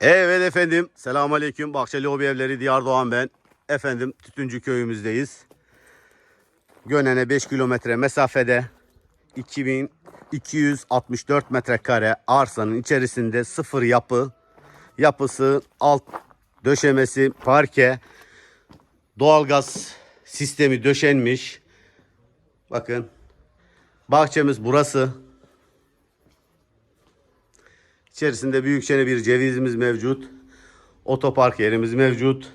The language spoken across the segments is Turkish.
Evet efendim. Selamun Aleyküm. Bahçeli Hobi Evleri Diyar Doğan ben. Efendim Tütüncü köyümüzdeyiz. Gönen'e 5 kilometre mesafede 2264 metrekare arsanın içerisinde sıfır yapı, yapısı, alt döşemesi, parke, doğalgaz sistemi döşenmiş. Bakın bahçemiz burası. İçerisinde büyükçe bir cevizimiz mevcut. Otopark yerimiz mevcut.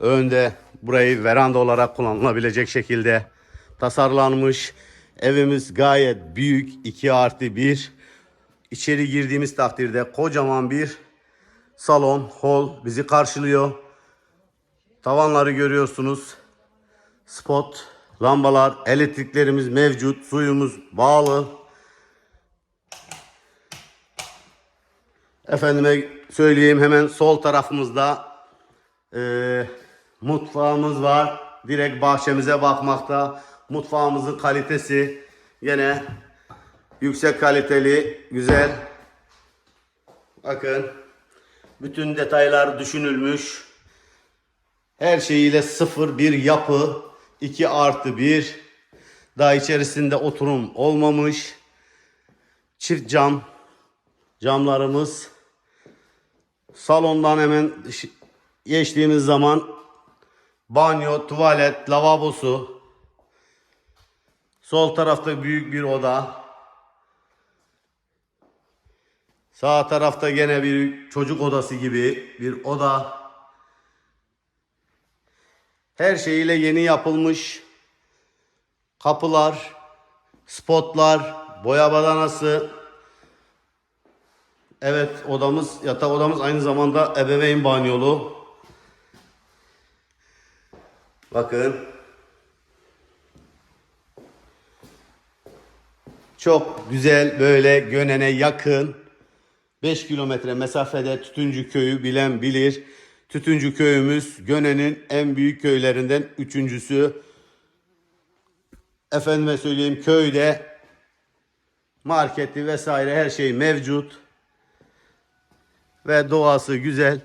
Önde burayı veranda olarak kullanılabilecek şekilde tasarlanmış. Evimiz gayet büyük. 2 artı 1. İçeri girdiğimiz takdirde kocaman bir salon, hol bizi karşılıyor. Tavanları görüyorsunuz. Spot, lambalar, elektriklerimiz mevcut. Suyumuz bağlı. Efendime söyleyeyim hemen sol tarafımızda eee, mutfağımız var. Direkt bahçemize bakmakta. Mutfağımızın kalitesi yine yüksek kaliteli, güzel. Bakın bütün detaylar düşünülmüş. Her şeyiyle sıfır bir yapı. 2 artı 1. Daha içerisinde oturum olmamış. Çift cam. Camlarımız. Salondan hemen geçtiğimiz zaman banyo, tuvalet, lavabosu. Sol tarafta büyük bir oda. Sağ tarafta gene bir çocuk odası gibi bir oda. Her şeyiyle yeni yapılmış. Kapılar, spotlar, boya badanası. Evet odamız, yatak odamız aynı zamanda ebeveyn banyolu. Bakın. Çok güzel böyle Gönen'e yakın 5 kilometre mesafede Tütüncü Köyü bilen bilir. Tütüncü Köyümüz Gönen'in en büyük köylerinden üçüncüsü. Efendime söyleyeyim köyde marketi vesaire her şey mevcut. Ve doğası güzel,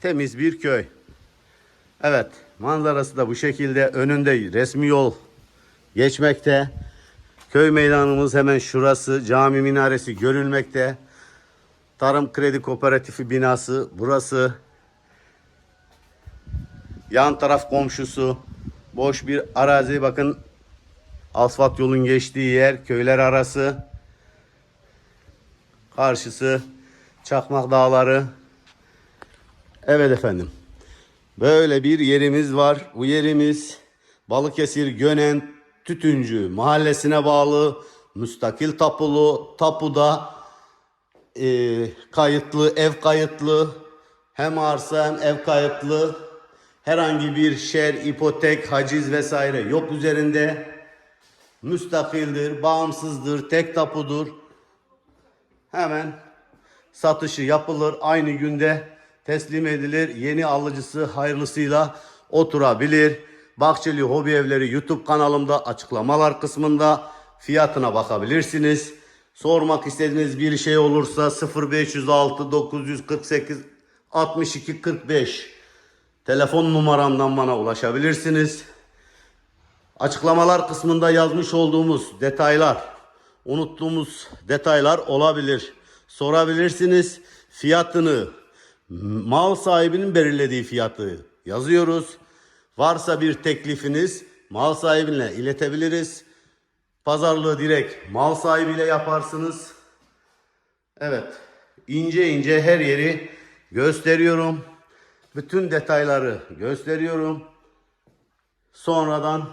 temiz bir köy. Evet, manzarası da bu şekilde. Önünde resmi yol geçmekte. Köy meydanımız hemen şurası. Cami minaresi görülmekte. Tarım Kredi Kooperatifi binası burası. Yan taraf komşusu. Boş bir arazi bakın. Asfalt yolun geçtiği yer köyler arası. Karşısı Çakmak Dağları. Evet efendim. Böyle bir yerimiz var. Bu yerimiz Balıkesir Gönen Tütüncü mahallesine bağlı müstakil tapulu. Tapuda e, kayıtlı, ev kayıtlı. Hem arsa hem ev kayıtlı. Herhangi bir şer, ipotek, haciz vesaire yok üzerinde. Müstakildir, bağımsızdır, tek tapudur. Hemen satışı yapılır. Aynı günde teslim edilir. Yeni alıcısı hayırlısıyla oturabilir. Bahçeli Hobi Evleri YouTube kanalımda açıklamalar kısmında fiyatına bakabilirsiniz. Sormak istediğiniz bir şey olursa 0506 948 62 45 telefon numaramdan bana ulaşabilirsiniz. Açıklamalar kısmında yazmış olduğumuz detaylar, unuttuğumuz detaylar olabilir. Sorabilirsiniz. Fiyatını mal sahibinin belirlediği fiyatı yazıyoruz. Varsa bir teklifiniz mal sahibine iletebiliriz. Pazarlığı direkt mal sahibiyle yaparsınız. Evet. ince ince her yeri gösteriyorum. Bütün detayları gösteriyorum. Sonradan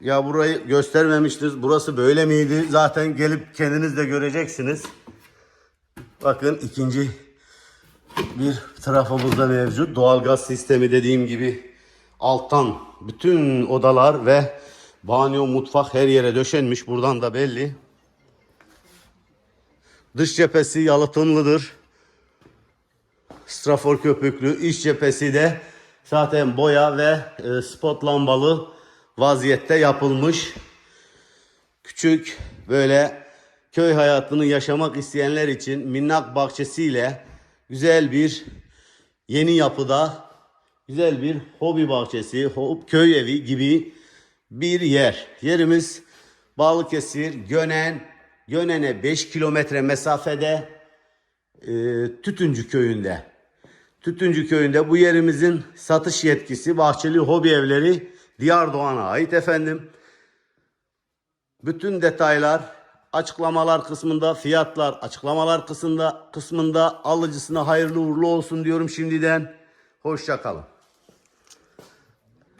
ya burayı göstermemiştiniz. Burası böyle miydi? Zaten gelip kendiniz de göreceksiniz. Bakın ikinci bir tarafımızda mevcut. Doğalgaz sistemi dediğim gibi alttan bütün odalar ve banyo, mutfak her yere döşenmiş. Buradan da belli. Dış cephesi yalıtımlıdır. Strafor köpüklü. İç cephesi de zaten boya ve e, spot lambalı vaziyette yapılmış. Küçük böyle köy hayatını yaşamak isteyenler için minnak bahçesiyle güzel bir yeni yapıda güzel bir hobi bahçesi, köy evi gibi bir yer. Yerimiz Balıkesir, Gönen, Gönen'e 5 kilometre mesafede e, Tütüncü köyünde. Tütüncü köyünde bu yerimizin satış yetkisi Bahçeli Hobi Evleri Diyar Doğan'a ait efendim. Bütün detaylar açıklamalar kısmında, fiyatlar açıklamalar kısmında, kısmında alıcısına hayırlı uğurlu olsun diyorum şimdiden. Hoşça kalın.